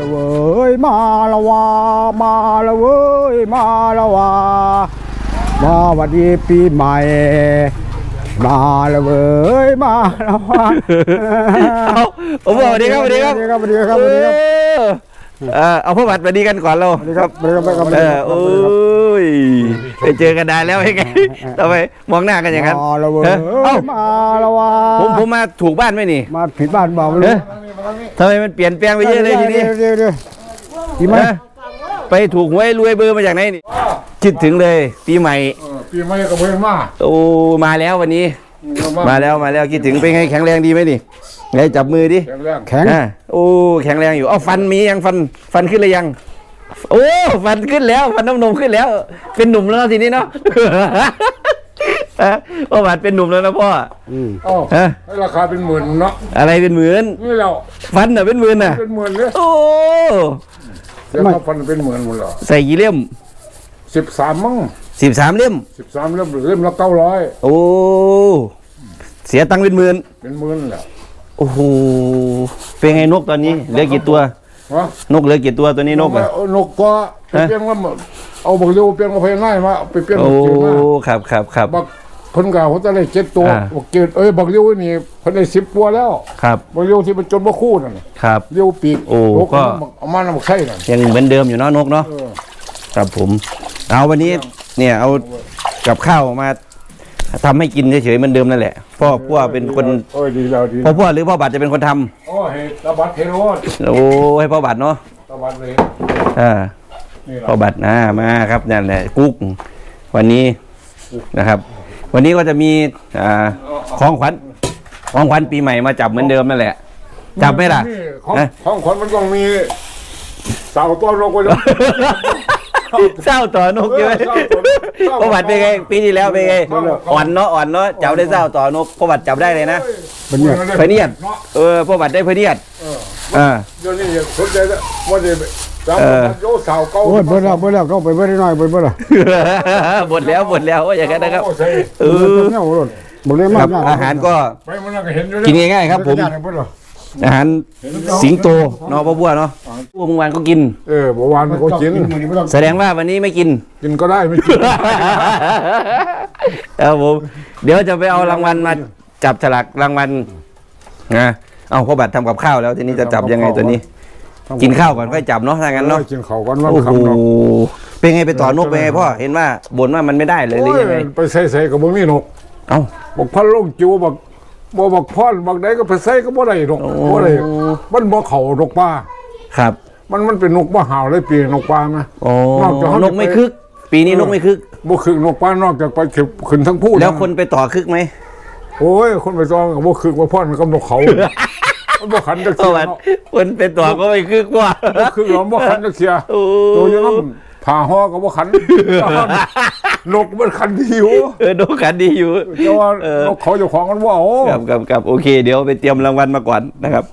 ละเว้ยมาละวามาละเว้ยมาละวามาวันดีปีใหม่ มาละเว้ยมาละวาเอาผมบอกสวัสดีครับสวัสดีครับสวัสดีครับสวัสดีครับสวัสดีครับเออเออเอาพ่อบัตรสวัสดีกันก่อนเราสวัสดีครับสวัสดีครับสวัสเอดีอครับโอ้ ยไปเจอกันนานแล้วไอ้ไงทำไมมองหน้ากันอย่างนั้นมาละเว้ยเออเอ้ามาละวาผมผมมาถูกบ้านไหมนี่มาผิดบ้านเปล่าไม่เอรู้อทำไมมันเปลี่ยนแปลงไปเยอะเลยทีนี้เดี๋ยวเดี๋ยวดีไหมเออไปถูกหวยรวยเบอร์มาจากไหนนี่คิดถึงเลย ปีใหม่เออปีใหม่ก็เพิ่งมาโอ้มาแล้ววันนี้ มาแล้วมาแล้วคิดถึงเป็นไงแข็งแรงดีไหมนี่ไงจับมือดิแข็งแรงแข็งอ่าโอ้แข็งแรงอยู่เอ้าฟันมียังฟันฟันขึ้นเลยยัง โอ้ฟันขึ้นแล้วฟันน้ำนมขึ้นแล้ว เป็นหนุ่มแล้วทีนี้เนาะอะพ่อบาดเป็นหนุ่มแล้วนะพ่ออืมเอ้าฮะให้ราคาเป็นหมื่นเนาะอะไรเป็นหมื่นนี่เราฟันน่ะเป็นหมื่นน่ะ เป็นหมื่นเลยโอ้เสียค่าฟันเป็นหมื่นหมดเหรอใส่กี่เล่มสิบสามมั้งสิบสามเล่มสิบสามเล่มหรือเล่มละเก้าร้อยโอ้เสียตังค์เป็นหมื่นเป็นหมื่นแหละโอ้โหเป็นไงนกตอนนี้เหลือกี่ตัววะ นกเหลือกี่ตัวตัวนี้นกอะเอานกก็ไปฮะเปลี่ยนว่าเอาบักเร็วเปลี่ยนมาเพลง่ายมาไปเปลี่ยนโอ้บักเกดมาครับครับครับบักเพิ่นกาเขาจะได้เจ็ดตัวอ่าบักเกดเอ้ยบักเร็วนี่เพิ่นได้สิบตัวแล้วครับบักเร็วที่มันจนบ่คู่นั่นน่ะครับเร็วปีกโอ้นกก็เอามาน้ำบักไส้นั่นยังเหมือนเดิมอยู่เนาะนกเนาะเออครับผม เอาวันนี้เนี่ยเอากับข้าวมา ทำให้กินเฉยๆเหมือนเดิมนั่นแหละพ่อพ่อเป็นคนโอ้ยดีแล้วดีพ่อพ่อหรือพ่อบัตรจะเป็นคนทำโอ้เฮตะบัดเทโรดโอ้ให้พ่อบัตรเนาะตะบัดเลยอ่านี่พ่อล่ะบัตรนะมาครับนั่นแหละกุ๊กวันนี้นะครับ วันนี้ก็จะมีอ่าของขวัญของขวัญปีใหม่มาจับเหมือนเดิมนั่นแหละ จับไหมล่ะ นี่ของฮะของคนมันต้องมีเสาต้นลงไปด้วย เศร้าต่อนกใช่ไหมเออเศร้าต่อนกเศร้าพ่อบัตรเป็นไงปีที่แล้วเป็นไงเศร้าต่อนกอ่อนเนาะอ่อนเนาะจับได้เศร้าต่อนกพ่อบัตรจับได้เลยนะเป็นเนี่ยพเนียดเออพ่อบัตรได้พเนียดเอออ่าเดี๋ยวนี้อย่าสนใจแล้วว่าจะจำเออมันโยเสาเก่าโอ้ยเบิดแล้วเบิดแล้วเข้าไปเบิดได้หน่อยเบิดเบิดแล้วหมดแล้วหมดแล้วว่าอย่างนั้นนะครับโใส่เอเบิดอเนี่ยโอ้โหบอกเลยคมารักบนะอาหารก็ไปมันนั่งก็เห็นอยู่กินเนี่ยง่ายๆครับผม เบิดได้เบิดแล้วอาหารสิงโตเนาะพ่อบัวเนาะพวกเมื่อวานก็กิน เออเมื่อวานมันก็กินมื้อนี้บ่ต้องแสดงว่าวันนี้ไม่กิน กินก็ได้ไม่กินครับผมเดี๋ยวจะไปเอารางวัลมาจับฉลากรางวัลนะเอาพ่อบัตรทำกับข้าวแล้วทีนี้จะจับยังไงตัวนี้ กินข้าวก่อนค่อยจับเนาะถ้างั้นเนาะออกินเขาวกันวันโอ้โหคำเนาะเป็นไงไปต่อนกเป็นไงพ่อเห็นว่าบ่นว่ามันไม่ได้เลยหรือยังไงโอ้ไปใส่ใส่กับบ่มีนก เอ้าบอกพันลงจิวบอก บ่บอกพ่อนบอกใดก็ไปใส่ก็บ่ได้นกโอ้บ่ได้มันบ่เข้านกป่าครับมันมันเป็นนกบ่ห่าวเลยปีนกป่านะโอ้นอกจากเขานกไม่คึก ปีนี้นกไม่คึกบ่คือนกป่านอกจากไปเก็บขึ้นทั้งผู้แล้วคนไปต่อคึกไหมโอ้ย คนไปจองก็บ่คือว่าพ่อนกับนกเขามันบ่ขันจักพ่อเสียบัตรเนาะคนไปต่อก็ไม่คึกกว่าบ่คือเราบ่ขันจักเสียโอ้ตัวอยังนั้น ผ่าห่อก็บ่ขัน นกมันขันดีอยู่เออนกขันดีอยู่แต่ว่าเออนกเขาเจ้าของมันว่าโอ้ครับครับครับโอเค เดี๋ยวไปเตรียมรางวัลมาก่อนนะครับ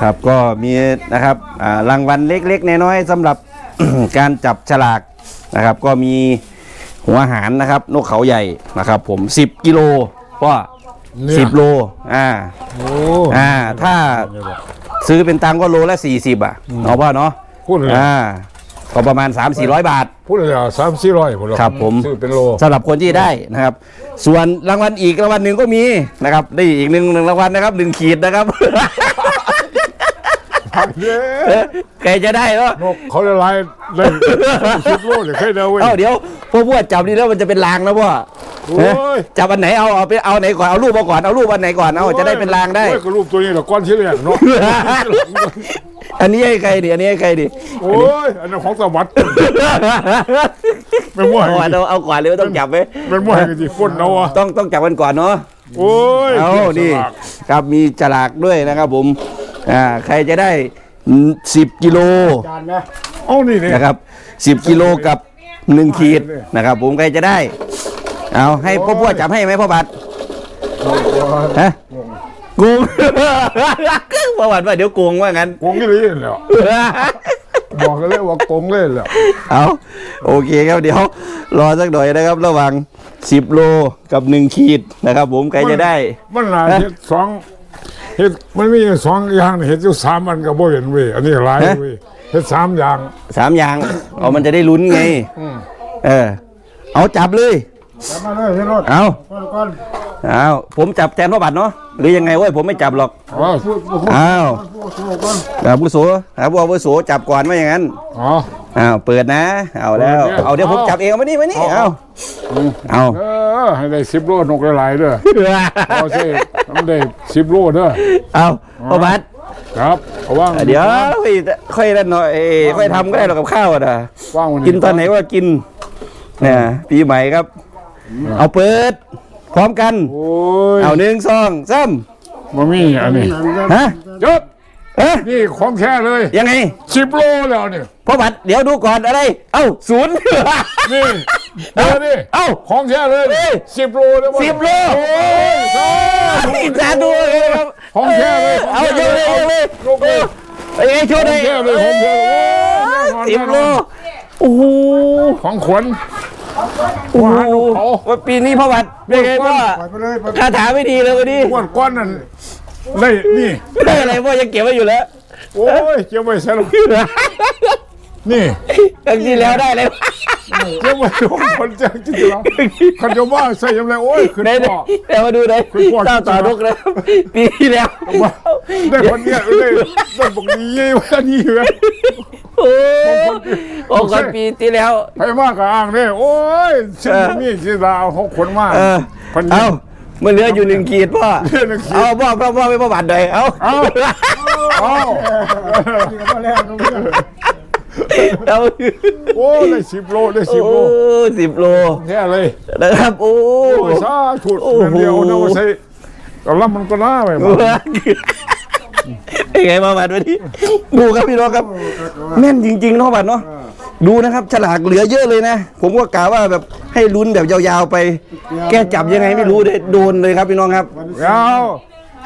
ครับก็มีนะครับอ่ารางวัลเล็กๆน้อยๆสำหรับ การจับฉลากนะครับ ก็มีหัวหารนะครับ นกเขาใหญ่นะครับ ผม 10 กิโลก็เนี่ยสิบโลอ่าโอ้อ่า ถ้าซื้อเป็นตังค์ก็โลละ40อะเอาป่ะเนาะ พูดเลย อ่า ก็ประมาณ 3-400 บาท พูดเลยอะ3-400พุ่นหรอกครับผม ซื้อเป็นโลสำหรับคนที่ได้นะครับ ส่วนรางวัลอีกรางวัลหนึ่งก็มีนะครับ ได้อีกหนึ่งหนึ่งรางวัลนะครับหนึ่งขีดนะครับเย้ใครจะได้เนาะนกเขาละลายได้สิบโลเลยเคยเดาเว้ยเอ้าเดี๋ยวพวกพวกจับนี่แล้วมันจะเป็นรางนะพ่อ โอ้ยจับอันไหนเอาเอาไปเอาไหนก่อนเอารูปมาก่อนเอารูปอันไหนก่อนเอาจะได้เป็นรางได้ โอ้ยก็รูปตัวนี้แหละก้อนที่แรกเนาะ อันนี้ให้ใครดิอันนี้ให้ใครดิโอ้ยอันนั้นของสวัสดิ์เป็นมั่วเอาเอาเอาก่อนเลยว่าต้องจับไหมเป็นมั่วกันสิฝนเอาอะต้องต้องจับกันก่อนเนาะโอ้ยเอาเก็บนี่สลากครับมีฉลากด้วยนะครับผมอ่าใครจะได้10กิโลจานนะเอานี่นี่นะครับ10กิโลกับ1ขีดนะครับผมใครจะได้ เอาให้พ่อพ่อจับให้ไหมพ่อบัตรฮะโกงพ่อบัตรว่าเดี๋ยวโกงว่างั้นโกงกี่เลยแล้วบอกกันเลยว่าโกงเลยแล้วเอาโอเคครับเดี๋ยว รอสักหน่อยนะครับ ระหว่าง10โลกับ1ขีดนะครับ ผมใครจะได้ มันหลายเฮ็ดสองเฮ็ดมันมีสองอย่างนี่เฮ็ดอยู่สามอันก็บ่เห็นเว้ยอันนี้หลายเว้ยเฮ็ดสามอย่างสามอย่างเอามันจะได้ลุ้นไงเออ เอาจับเลย จับมาเลยพี่รถเอาก่อนก่อนเอาผมจับแทนพ่อบัตรเนาะหรือยังไงเว้ยผมไม่จับหรอกอ๋อพูดพูดอ้าวพูดพูดก่อนอาบุโสอาบุอาบุโสจับก่อนว่าอย่างนั้นอ๋ออ้าวเปิดนะเอาแล้วเปิดเนี่ยเอาเดี๋ยวผมเอาจับเองมานี่มานี่เอาเอาเอาเออให้ได้10โลนกหลายๆเด้อเอาสิมันได้10โลเด้อเอาพ่อบัตรครับเอาว่างเดี๋ยวค่อยค่อยนั่นหน่อยเอ้ยค่อยทำก็ได้หรอกกับข้าวอะนะว่างวันกินตอนไหนก็กินเนี่ยปีใหม่ครับ เอาเปิด พร้อมกัน โอ้ยเอาหนึ่งสองสามบ่มีอันนี้ฮะยศเอ๊ะนี่ของแท้เลยยังไง10โลแล้วนี่พ่อบัตรเดี๋ยวดูก่อนอะไร เอ้าศูนย์นี่เดี๋ยวนี่เอ้าของแท้เลยนี่10โลแล้วบ่สิบโลโอ้ยสาธุอิจฉาดูเลยครับของแท้เลยของเอาแท้เยอะเลยเลยเยอะเลยยกเลยเอ้ยโชว์หน่อยของแท้เลยของแท้เลยโอ้ยสิบโลโอ้โหของขวัญ โอ้โหเอาว่าปีนี้พ่อบัตรเป็นไงพ่อปล่อยไปเลยปล่อยไปคาถาไม่ดีเลยวันนี้ก้อนก้อนนั่นได้นี่ได้อะไรพ่อยังเก็บไว้อยู่แล้ว โอ้ยเก็บไว้ใส่ลง นี่ครั้งที่แล้วได้เลยเก็บไว้ของคนจ้างจิตเราขันจะว่าใส่ยังไงโอ้ยขึ้นไหนพ่อเดี๋ยวมาดูหน่อยคุณพ่อ เจ้าต่อนกนะครับปีที่แล้ว ว่าได้คนเนี้ยได้ได้บอกดีเยี่ยว่านี่เหรอ โอ้ของคนปีที่แล้ว ไปมากกับอ่างเนี่ยโอ้ยฉันนี่จิตเราหกคนมากเออคนนี้ เอามันเหลืออยู่หนึ่งขีดพ่อ เหลือหนึ่งขีด เอาพ่อพ่อพ่อไม่พ่อบัตรเลยเอาเอาเอา นี่ก็มาแล้วตรงนี้ เอาโอ้ได้สิบโลได้สิบโอ้โลสิบโลแค่เลยนะครับโอ้โอ้ยสาธุโอ้โหเดียวนะว่าใส่กำลังมันก็น่าไปหมดเป็นไงพ่อบัตรวันนี้ดูครับพี่น้องครับ แม่นจริงๆเนาะบัตรเนาะดูนะครับฉลากเหลือเยอะเลยนะ ผมก็กะว่าแบบให้ลุ้นแบบยาวๆไป แกจับยังไงไม่รู้เลยโดนเลยครับพี่น้องครับเอาใส่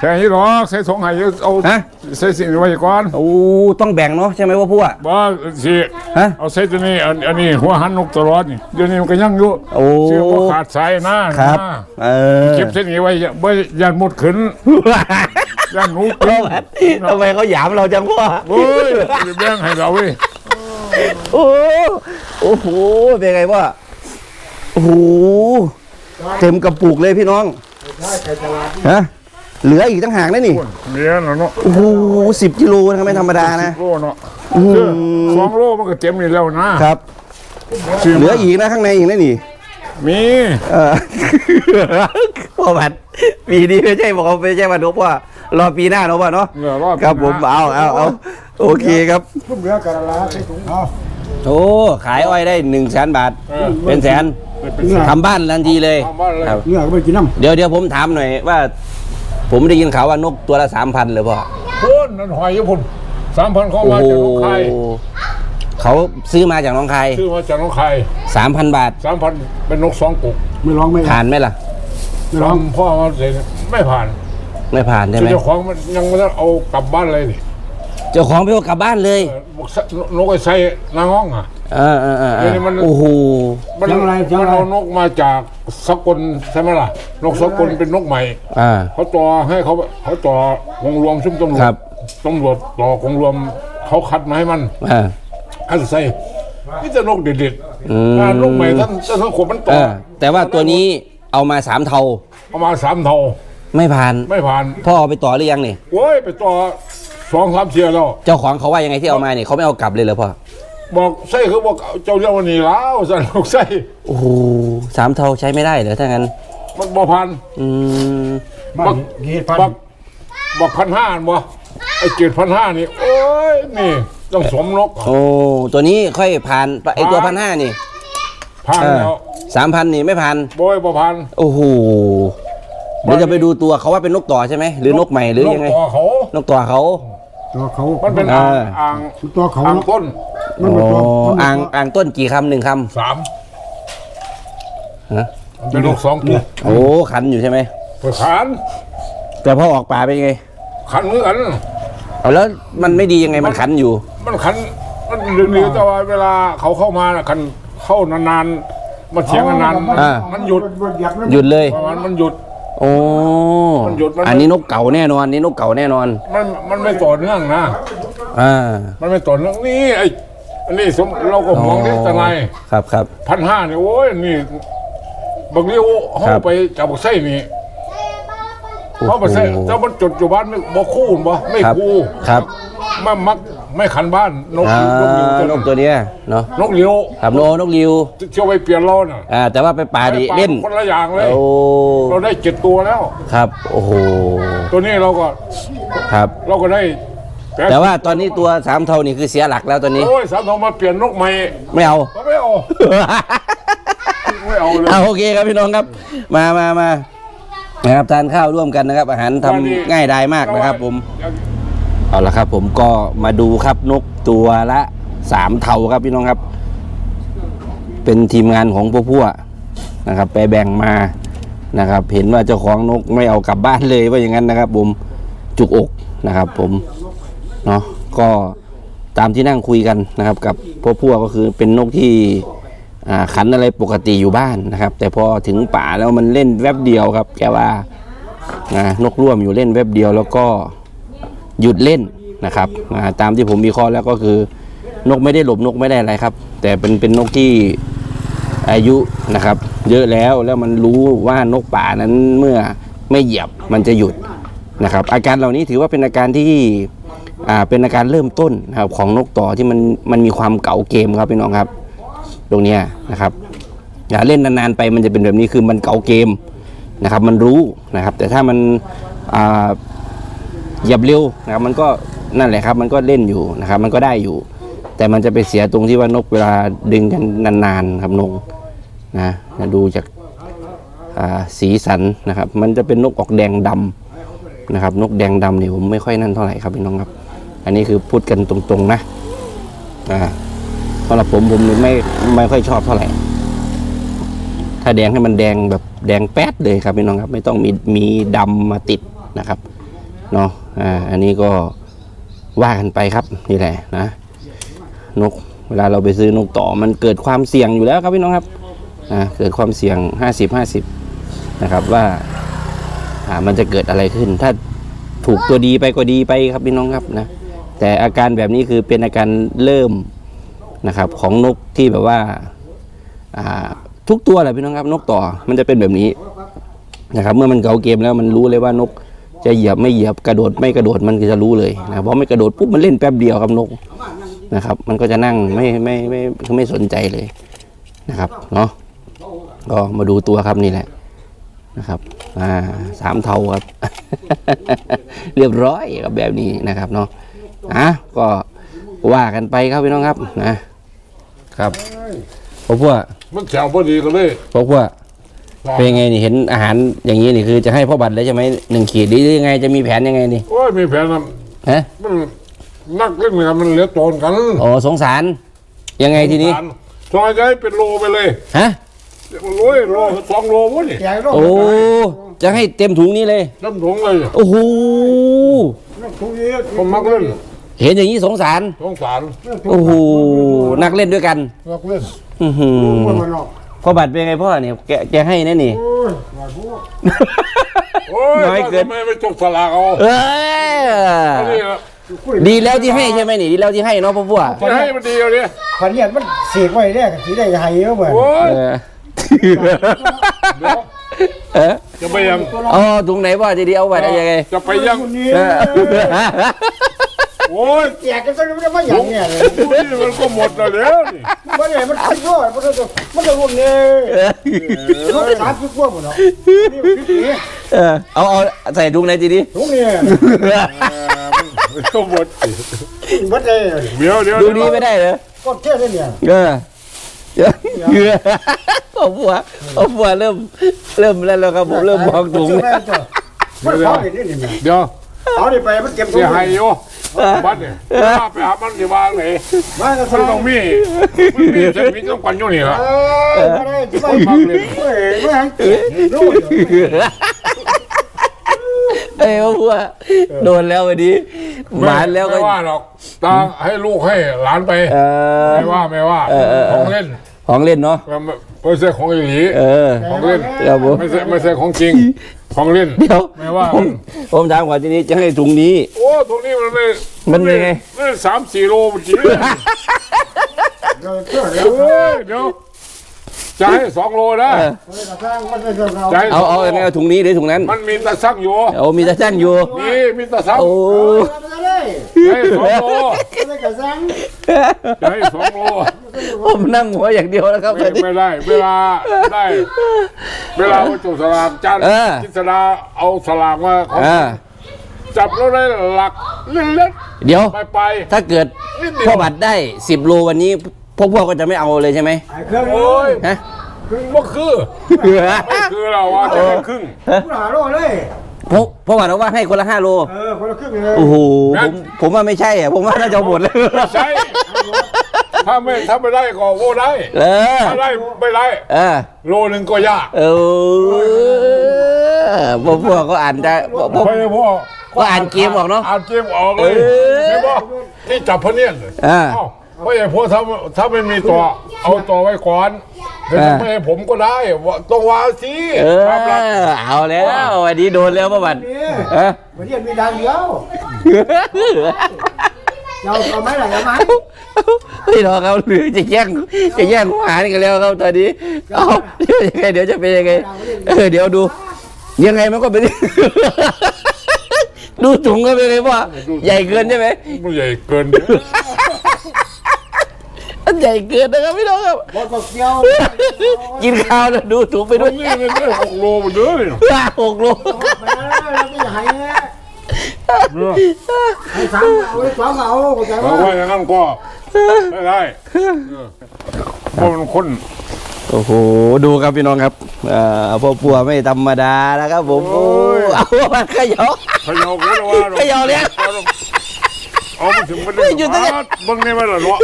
ให้หรอกใส่สองให้เอาฮะ ใส่สิ่งไว้ก่อนโอ้ต้องแบ่งเนาะใช่ไหมว่าพวกบ่สิฮะ เอาใส่ตัวนี้อันอันนี้หัวหันนกตลอดนี่เดี๋ยวนี้มันก็ยังอยู่โอ้เสื้อบ่ขาดสายนะครับนะเออ เก็บเส้นนี้ไว้อย่าบ่อย่าหมดขึ้นอย่าหนูพ่ขึ้อนบัตรทำไมเขาหยามเราจังพ่อโอ้ยอย่าแบ่งให้เราเว้ยโอ้โอ้โหเป็นไงวะโอ้โหเต็มกระปุกเลยพี่น้องฮะ เหลืออีกตั้งหากนะนี่เมียน่ะเนาะโอ้โหสิบกิโลนะครับไม่ธรรมดานะโลเนาะอืมเสื้อสองโลมันก็เต็มนี่แล้วนะครับซื้เหลืออีกนะข้างในอีกนะนี่มีเออพ่อบัตรปีนี้ไม่ใช่บอกว่าไม่ใช่วันนกว่ารอปีหน้าเนาะพ่อเนาะเหลือรอบครับผมเอาเอาเอาโอเคครับพุ่มเหลือกระลาใส่ถุงเอาโอ้ขายอ้อยได้หนึ่งแสนบาท เป็นแสนทำบ้านทันทีเลยทำบ้านเลยครับเนื้อก็ไม่กินน้ำเดี๋ยวเดี๋ยวผมถามหน่อยว่า ผมได้ยินข่าวว่านกตัวละสามพันเลยพ่อพุ่นนั่นหอยอยู่พุ่นสามพันเข้าโอ้มาโหจากน้องคายเขาซื้อมาจากน้องคายซื้อมาจากน้องคายสามพันบาทสามพันเป็นนกสองกุกไม่ร้องไม่ผ่านไหมล่ะ ไม่ร้องทำพ่อมาเลยไม่ผ่านไม่ผ่านใช่ไหมเจ้าของมันยังไม่ได้เอากลับบ้านเลยนี่ เจ้าของไปเอากลับบ้านเลยเออบอกซะนกไอ้ไส้นางง้องอะ เออเออเออเอเดี๋ยวอนี้มัน โอ้โหมันจังไรจังมันไรเอานกมาจากสกลใช่ไหมล่ะ นกสกลเป็นนกใหม่ อ่า เขาต่อให้เขาเขาต่อกองรวมซุ่มตำรวครัจบตำรวจต่อกองรวมเขาคัดมาให้มันอ่าให้ใส่นี่จะนกเด็ดอืม ๆงานนกใหม่ท่านท่านทั้งขวบมันเอต่ออแต่ว่าตัวนี้เอามาสามเทา เอามาสามเท่าไม่ผ่าน ไม่ผ่านพ่อเอาไปต่อหรือยังนี่โอ้ยไปต่อ สองสามเทียแล้ว เจ้าของเขาว่ายังไงที่เอามาเนี่ยเขาไม่เอากลับเลยเหรอพ่อบอกใส่คือบอกเจ้าเรียกว่านี่แล้วสันบอกใส่โอ้โหสามเทาใช้ไม่ได้เหรอถ้างั้นมันบ่พันอืมบ้านกี่พันบอกบอกพันห้าบ่ไอ้เจ็ดพันห้านี่โอ้ยนี่ต้องสวมนกโอ้ตัวนี้ค่อยผ่านไอตัวพันห้านี่พันแล้วสามพันนี่ไม่ผ่านโบยบ่พันโอ้โหเดี๋ยวจะไปดูตัวเขาว่าเป็นนกต่อใช่ไหมหรือนกใหม่หรือยังไงนกต่อเขานก ต่อเขาตัวเขามันเป็นเออ่างออ่างตัวเขาอ่างเนาะต้นมันโอ้เป็นตัวมันเป็นตัวอ่างอ่างต้นกี่คำหนึ่งคสามำฮะมันเป็นนกสองตัวโอ้ขันอยู่ใช่ไหมเปิดขานแต่พอออกป่าเป็นยังไง ขันเหมือนกัน เอาแล้วมันไม่ดียังไงมันขันอยู่ มันขันมันเรื่องนี้แต่ว่าเวลาเขาเข้ามาน่ะขันเข้านานๆมาเถียงกันนานๆมันอ่ามันหยุดหยุดเลย ประมาณมันหยุด โอ้มันหยุดมันอันนี้นกเก่าแน่นอนนี่นกเก่าแน่นอน มันมันไม่ต่อเนื่องนะ อ่ามันไม่ต่อเนื่องนี่ไอ้อันนี้สมเราก็ห่วงนิดแต่ไรครับครับ พันห้าเนี่ยโอ้ยนี่บางเรียวครัเขาบไปจับบักไส้นี่โอ้เขาโหไปใส่ถ้ามันจุดอยู่บ้านไม่บ่คู่บ่ไม่ครับ คู่ครับ มันมัก ไม่ขันบ้านนกอ่านกเหลียวนกตัวเนี้ยเนาะนกเหลียวครับโนนกริวเที่ยวไปเปลี่ยนเราน่ะอ่าแต่ว่าไปป่าดิไปเล่นคนละอย่างเลย โอ้เราได้เจ็ดตัวแล้ว ครับ โอ้โหตัวนี้เราก็ครับ เราก็ได้ปดแต่ว่าตอนนี้ตัวสามเท่านี่คือเสียหลักแล้วตอนนี้ โอ้ยสามทองมาเปลี่ยนนกใหม่ไม่เอาก็ไม่เอาไม่เอาเลย เอาโอเคครับพี่น้องครับ มามามานะครับทานข้าวร่วมกันนะครับ อาหารทำง่ายดายมากนะครับผม เอาละครับ ผมก็มาดูครับนกตัวละสามเท่าครับพี่น้องครับ เป็นทีมงานของพวกพวกนะครับ ไปแบ่งมานะครับ เห็นว่าเจ้าของนกไม่เอากลับบ้านเลยว่าอย่างนั้นนะครับผมจุกอกนะครับ ผมเนาะก็ตามที่นั่งคุยกันนะครับ กับพวกพวกก็คือเป็นนกที่ขันอะไรปกติอยู่บ้านนะครับ แต่พอถึงป่าแล้วมันเล่นแวบเดียวครับ แกว่านะนกร่วมอยู่เล่นแวบเดียวแล้วก็ หยุดเล่นนะครับตามที่ผมวิเคราะห์แล้วก็คือนกไม่ได้หลบนกไม่ได้อะไรครับ แต่เป็นเป็นนกที่อายุนะครับ เยอะแล้วแล้วมันรู้ว่านกป่านั้นเมื่อไม่เหยียบมันจะหยุดนะครับ อาการเหล่านี้ถือว่าเป็นอาการที่อ่าเป็นอาการเริ่มต้นนะครับของนกต่อที่มันมันมีความเก่าเกมครับพี่น้องครับ ตรงนี้นะครับอย่าเล่นนานๆไปมันจะเป็นแบบนี้คือมันเก่าเกมนะครับ มันรู้นะครับ แต่ถ้ามันอ่า เหยียบเร็วนะครับมันก็นั่นแหละครับ มันก็เล่นอยู่นะครับ มันก็ได้อยู่ แต่มันจะไปเสียตรงที่ว่านกเวลาดึงกันนานๆครับนงนะนะดูจากสีสันนะครับ มันจะเป็นนกออกแดงดำนะครับ นกแดงดำเนี่ยผมไม่ค่อยนั่นเท่าไหร่ครับพี่น้องครับ อันนี้คือพูดกันตรงๆนะอ่าสำหรับผมผมไม่ไม่ค่อยชอบเท่าไหร่ถ้าแดงให้มันแดงแบบแดงแป๊ดเลยครับพี่น้องครับ ไม่ต้องมีมีดำมาติดนะครับเนาะ อ่าอันนี้ก็ว่ากันไปครับนี่แหละนะนกเวลาเราไปซื้อนกต่อมันเกิดความเสี่ยงอยู่แล้วครับพี่น้องครับอ่าเกิดความเสี่ยง 50 50 นะครับว่าอ่ามันจะเกิดอะไรขึ้น ถ้าถูกตัวดีไปก็ดีไปครับพี่น้องครับนะแต่อาการแบบนี้คือเป็นอาการเริ่มนะครับของนกที่แบบว่าอ่าทุกตัวแหละพี่น้องครับ นกต่อมันจะเป็นแบบนี้นะครับ เมื่อมันเกาเกมแล้วมันรู้เลยว่านก จะเหยียบไม่เหยียบกระโดดไม่กระโดดมันก็จะรู้เลยนะเพราะไม่กระโดดปุ๊บมันเล่นแป๊บเดียวครับนกนะครับ มันก็จะนั่งไม่ไม่ไม่ไม่ไม่สนใจเลยนะครับเนาะก็มาดูตัวครับนี่แหละนะครับอ่าสามเทาครับ เรียบร้อยกับแบบนี้นะครับเนาะอะก็ว่ากันไปครับพี่น้องครับนะครับพวกพวกมันแถวพอดีกันเลยพวกพวก เป็นยังไงนี่เห็นอาหารอย่างนี้นี่คือจะให้พ่อบัตรเลยใช่ไหมหนึ่งขีดหรือยังไงจะมีแผนยังไงนี่โอ้ยมีแผนนะฮะมันนักเล่นกันมันเหลือโจนกันโอ้สงสาร ยังไงทีนี้ทองใจเป็นโลไปเลยฮะโอ้ยโลสองโลวะนี่ใหญ่โลกโอ้จะให้เต็มถุงนี้เลยน้ำถุงเลยโอ้โหทุกนี้ผมมักเล่นเห็นอย่างนี้สงสาร สงสาร โอ้โห นักเล่นด้วยกันมักเล่น อื้อหือมันออก พ่อบัตรเป็นไงพ่อเนี่ยแกแกให้แน่นี่ โอ้ยหวานพวกโอ้ยน้อยเกิน ทำไมไม่จกสลากเอาเออันอนี้นะดีแล้วที่ให้ใช่ไหมนี่ดีแล้วที่ให้เนาะพ่อพวกจะให้มันดีเอาดิพันเนี่ยมันเสียกไว้แรกสีได้ใหญ่เยอะเหมือนโอ้ยเออเดี๋ยวเออจะไปยังอ๋อถุงไหนพ่อจะดีเอาไว้ได้ยังไงจะไปยังนี่เออ โอ้ยแจกกันซะไม่ได้ว่าอย่างเนี่ยเลยดูนี่มันก็หมดแล้วนี่มันเนี่ยมันขยอดมันจะมันจะรุ่นเนี่ยมันจะสามสิบกว่าหมดเนาะนี่มันพิษนี่เออเอาเอาใส่ถุงไหนทีนี้ทุกเนี่ยมันก็หมดมันเลยเดี๋ยวเดี๋ยวดูดีไม่ได้เหรอก็เท่เลยเนี่ยเออเกลือพ่อผัวพ่อผัวเริ่ม เริ่มแล้วแล้วครับผมเริ่มมองถุงมันขอเด็ดนี่เนี่ยเดี๋ยว เอาดิไปมันเก็บเสียหายอยู่บ้านเนี่ยไปหามันที่บ้านไหนมาก็มันสนุต้อกงมีมันมีจะมีต้องกันอยู่นี่ละเออมาได้ที่บ้านฟังเลยเฮ้ยไม่หันเกียรรู้เอ้ยพ่อผัวโดนแล้ววันนี้หมานแล้วก็ไม่ว่าหรอกตาให้ลูกให้หลานไปเออไม่ว่าไม่ว่าเออเออเออของเล่นของเล่นเนาะไม่ใช่ของอีหลีเออของเล่นครับผมไม่ใช่ไม่ใช่ของจริง ของเล่น เดี๋ยวไม่ว่า ผมผมถามก่อนทีนี้จะให้ถุงนี้ โอ้ตรงนี้มันไม่มันเป็นไง ไม่สามสี่โลเมื่อกี้ เดี๋ยวเชื่อเดี๋ยวโอ้ยเดี๋ยวจะให้สองโลนะเออเฮ้ยกระซังมันไม่เชื่อเราจะให้เอาเอายังไงเอาถุงนี้หรือถุงนั้นมันมีตะซักอยู่เอามีตาช่างอยู่นี่มีตะซักโอ้ เอาไปเลยจะให้สองโลไม่ กระซังจะให้สองโลผมนั่งหัวอย่างเดียวแล้วครับตไม่อนนี้ ไม่ได้ เวลาได้ เวลาไปจุดสลากจานเออกิษดาเอาสลากมาเขาอ่าจับแล้วได้หลักเล็กเดี๋ยว ๆไปไปถ้าเกิดนิดเดียว พ่อบัตรได้สิบโลวันนี้ พวกพวกก็จะไม่เอาเลยใช่ไหมไอ้เครื่องโอ้ยฮะก็คือไม่คือเราว่าจะให้ครึ่งผู้หาโลเลย เพราะพ่อบัตรเอาว่าให้คนละห้าโล เออคนละครึ่งเลยโอ้โหงั้ผนมผมว่าไม่ใช่อะผมว่าน่าจะเอาหมดเลยไม่ใช่ถ้าไม่ถ้าไม่ได้ก็โว้ได้เออถ้าได้ไม่ได้เออโลหนึ่งก็ยากเออพวกพวกก็อ่านได้พวกพวกเพราะฉะนั้นพ่อก็อ่านเกมออกเนอะอ่านเกมออกเลยเออไม่บอกที่จับพะเนียนเลยอ่าเอ้า เพราะอย่างพวกถ้าถ้าไม่มีตัวเอาตัวไว้ก่อนแต่ถ้าอ่าไม่ให้ผมก็ได้ว่าต้องวางสิเออความรักเอาแล้ววันนี้โดนแล้วพ่อบัตรนี่เออวันนี้มีดังเดียวเราเอาไหมล่ะเอาไหมพี่น้องเขาหรือจะแย่งจะแย่งหัวหารกันแล้วครับตอนนี้เอาเดี๋ยวยังไงเดี๋ยวจะเป็นยังไงเออเดี๋ยวดู ยังไงมันก็เป็น ดูถุงก็เป็นไงพ่อใหญ่เกินใช่ไหม มันใหญ่เกิน อันใหญ่เกินนะครับพี่น้องครับ บอลเกี่ยวกินข้าวแล้วดูถุงไปตรด้วยงนี้มันได้หกโลหมดเลยหกโลไปแล้วเราไม่อยากให้ให้สามเอาไว้สองเอาเข้าใจเพราะว่าว่าอย่างนั้นก็ไม่ได้เออเพราะมันคนโอ้โห ดูครับพี่น้องครับเอ่อพ่อปัวไม่ธรรมดานะครับผมโอ้ยเอามาเขย่าเขยาก็ว่าเขย่าเลยเอามาถึงมันได้อยู่ตรงนี้มาเบิ่งนี่มันละเนาะ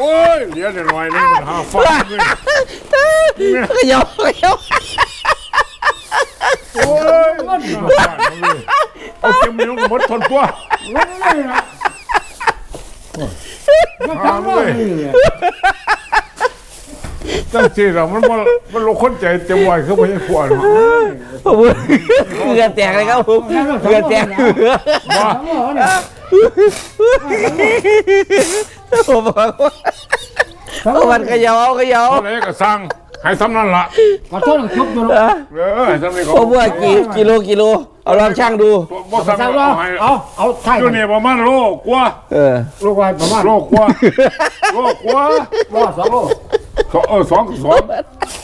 โอ้ยเหลือแต่หน่อยนึงมันหาฟ้าเลยเขย่าเขย่าโอ้ยเอาเข็มนิ้วก็หมดทนตัวไม่จังเลยจังสิเรามันบ่มันลงคนใจเต็มวัยคือบ่ใช่ขวดเนาะโอ้โหเหงื่อแตกเลยครับผมเหงื่อแตกว่า ผมบอกว่าเอามันเขย่าเอาเขย่าเท่าไหร่ก็สั่งให้ซ้ำนั่นล่ะขอโทษจบอยู่เออเออให้ซ้ำนี่ก็พ่อปัวกี่กิโลกิโล เอาลองช่างดู บ่สั่งสั่งเอาว่าให้เอาเอาใช่อยู่นี่ประมาณโลกว่าเออ ลูกไว้ประมาณโลกว่าโลกว่ารอดสองโลสองเออสองสอง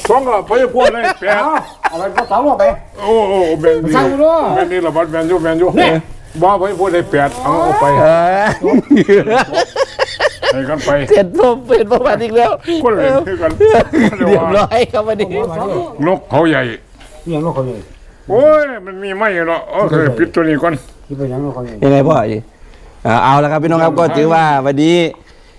สองก็พยาพูดเลยแปดเอาเอาไปก็สองโลไป โอ้โอ้แมนสั่งอยู่เนอะแมนนี่ละบัดแมนอยู่แมนอยู่บ่พยาพูดได้แปดเอาเอาไป เออ ให้กันไปเสร็จผมเป็นประวัติอีกแล้วคนเล่นคือกันเรียบร้อยครับวันนี้นกเขาใหญ่ยังลูกเขาเลยโอ้ยมันมีไม่เนาะเออเคยปิดตัวนี้ก่อนที่เป็นยังลูกเขาเลยยังไงพ่ออ่าเอาแล้วครับพี่น้องครับก็ถือว่าวันนี้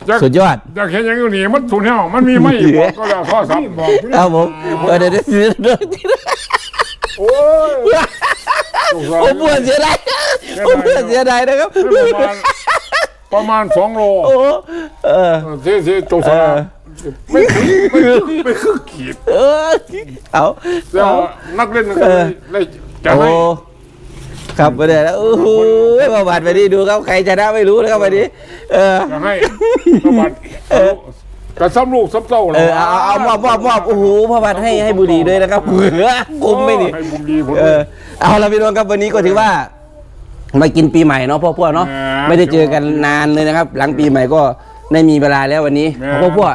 อยากสุดยอดอยากเห็นอย่างนี้มันถูกแนวมันมีไม่บอกก็แล้วข้อสับบอกเอาผมเออเดี๋ยวเดี๋ยวเดี๋ยวเดี๋ยวโอ้ยผมปวดเสียดายผมปวดเสียดายนะครับ ประมาณประมาณสองโลโอ้เออที่ที่ตรงสนามไม่ถึงไม่ถึงไม่คือขีดเออเอาแล้วนักเล่นก็เลยเลยจะโอ้ให้ครับไปเลยแล้วโอ้โหประวัติไปดีดูครับใครชนะไม่รู้นะครับวันนี้เออจะให้ประวัติกระซ้ำลูกซ้ำเต้าเออเอาเอาเอามอบมอบมอบโอ้โหพระบัตรให้ให้บุหรี่ด้วยนะครับเหือคุ้มไหมนี่ให้บุญดีผลเออเอาละพี่น้องครับวันนี้ก็ถือว่า มากินปีใหม่เนาะพ่อพวกเนาะแหมไม่ได้เจอกันนานเลยนะครับ หลังปีใหม่ก็ได้มีเวลาแล้ววันนี้แหมพ่อพวก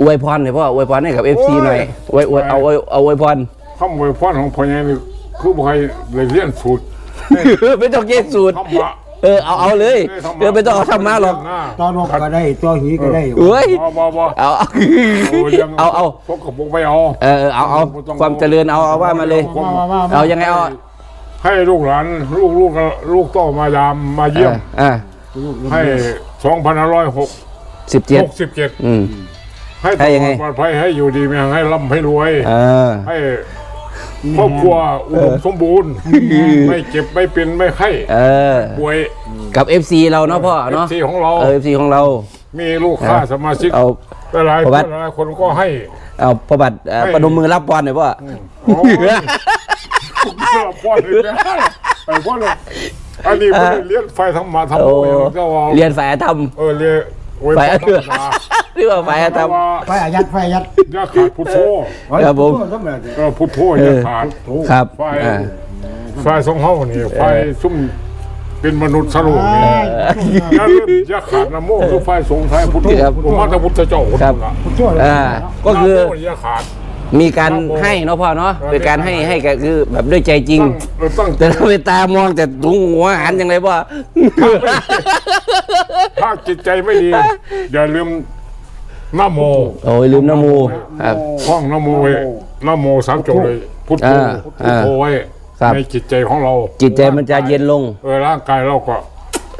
อวยพรหน่อยพ่ออวยพรให้กับเอฟซีโอ้ยหน่อยอวยอวยเอาเอาเอาอวยพรคำอวยพรของพ่อใหญ่นี่คือบ่ให้เลยเรียนสูตร ไม่ต้องเกณฑ์สูตรธรรมะเออเอาเอาเลยเออไม่ต้องเอาธรรมะหรอกตอนนกก็ได้ตัวหีก็ได้เอ้ยบ่บ่บ่เอาเอาโอ้ยยังเอาเอาพกกับพกไปเอาเออเออเอาเอาความเจริญเอาเอาว่ามาเลยมามามาเอายังไงเอา ให้ลูกหลานลูกลูกลูกโตมายามมาเยี่ยม อ่าให้สองพันห้าร้อยหกสิบเจ็ดหกสิบเจ็ดอืม ให้ให้ยังไง ปลอดภัยให้อยู่ดีมีให้ร่ำให้รวย เออ ให้ครอบครัวอุดมสมบูรณ์ ไม่เจ็บไม่เป็นไม่ไข้เออ ป่วยกับ FC เราเนาะพ่อเนาะ FC ของเรา เออ FC ของเรา มีลูกค้าสมาชิกเอา หลายประควัติ นหลายคนก็ให้ เอาพระบัตรเอ่อให้ ประนมมือรับบอลหน่อยพ่อ โอ้ย พ่อเลยนะไอ้พ่อเลยอันนี้ไม่ได้เลี้ยงไฟทั้งมาทั้งโอ้โอ้ยก็ว่าเรียนฝ่ายธรรมเออเลี้ยงโอ้ยฝ่ายธรรมดาเรียกว่าฝ่ายธรรมไฟอายัดไฟอายัดย่าขาดพุทโธครับผมเออพุทโธย่าขาดครับไฟไฟสองห้องนี่ไฟซุ่มเป็นมนุษย์สรุปนี่อย่าลืมยาขาดนะโมคือไฟสงไทยพุทโธครับผมาตพุทธเจ้าครับอ่าก็คือย่าขาด มีการให้เนาะพ่อเนาะเป็นการให้ให้ก็คือแบบด้วยใจจริง เราต้องแต่ถ้าไปตามองแต่ถุงหัวอาหารยังไงพ่อถ้าจิตใจไม่ดี อย่าลืมนะโมโอ้ยลืมน้ำมูครับห้องนะโมไว้นะโมสามจบเลยพุทโธอ่าพุทโธไว้ครับ ในจิตใจของเราจิตใจมันจะเย็นลงเออร่างกายเราก็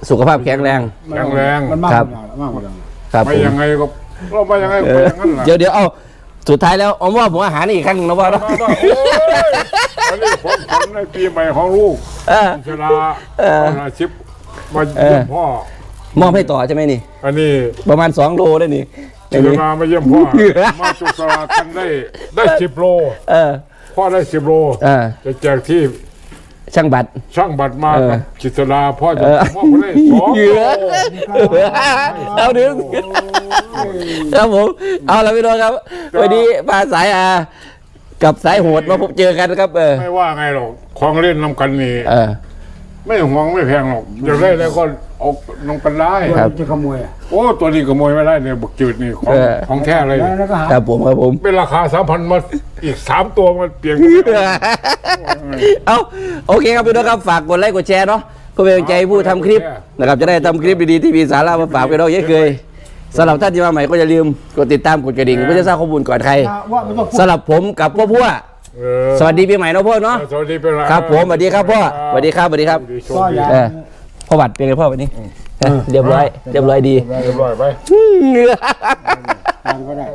สุขภาพแข็งแรง แข็งแรง มันมากครับมากกว่านั้นครับไม่ผมยังไงก็เราไม่ยังไงก็เอไปออย่างนั้นแหละเดี๋ยวเดี๋ยวเอา สุดท้ายแล้วเอาว่าผมอาหารอีกครั้งหนึ่งนะพ่อเนาะโอ้ยอันนี้ผมผลในปีใหม่ของลูกเออชลาเอออาชิปมาเยี่ยมพ่อ มอบให้ต่อใช่ไหมนี่ อันนี้ประมาณสองโลได้นี่ชลามาเยี่ยมพ่อ มาจุสลากันได้ได้สิบโล เออ พ่อได้สิบโล เออ จะแจกที่ ช่างบัตร ช่างบัตรมาเออกับจิตรลาพ่อจะเออมอบให้สองเหยื่อเอาดึงครับผม เอาละพี่น้องครับ วันนี้พาสายอากับสายโหดมาพบเจอกันครับ เออ ไม่ว่าไงหรอกของเล่นนำกันนี่เออ ไม่ห่วงไม่แพงหรอกอยากได้แล้วก็เอานำกันได้ครับ จะขโมยโอ้ตัวนี้ขโมยไม่ได้เนี่ยบุกจืดนี่ของเออ ของแท้เลย แล้วแล้วก็หาครับผมครับผม เป็นราคาสามพันมาอีกสามตัวมันเปลี่ยน เอาโอเคครับพี่น้องครับฝากกดไลค์กดแชร์เนาะเพื่อเป็นกำลังใจให้ผู้ทำคลิปนะครับจะได้ทำคลิปดีๆที่มีสาระมาฝากพี่น้องเยอะเคยสำหรับท่านที่มาใหม่ก็อย่าลืมกดติดตามกดกระดิ่งเพื่อจะทราบข้อมูลก่อนใครว่าไม่ต้องพูด สำหรับผมกับพ่อพัว เออสวัสดีปีใหม่เนาะพ่อเนาะสวัสดีเป็นไรครับผมสวัสดีครับพ่อสวัสดีครับสวัสดีครับโชก็คดีอย่าเออพ่อบัตรเป็นไงพ่อวันนี้เออเรียบร้อย เรียบร้อยดี เรียบร้อยไปทางก็ได้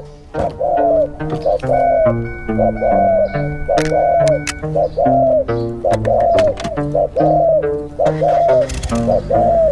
Thank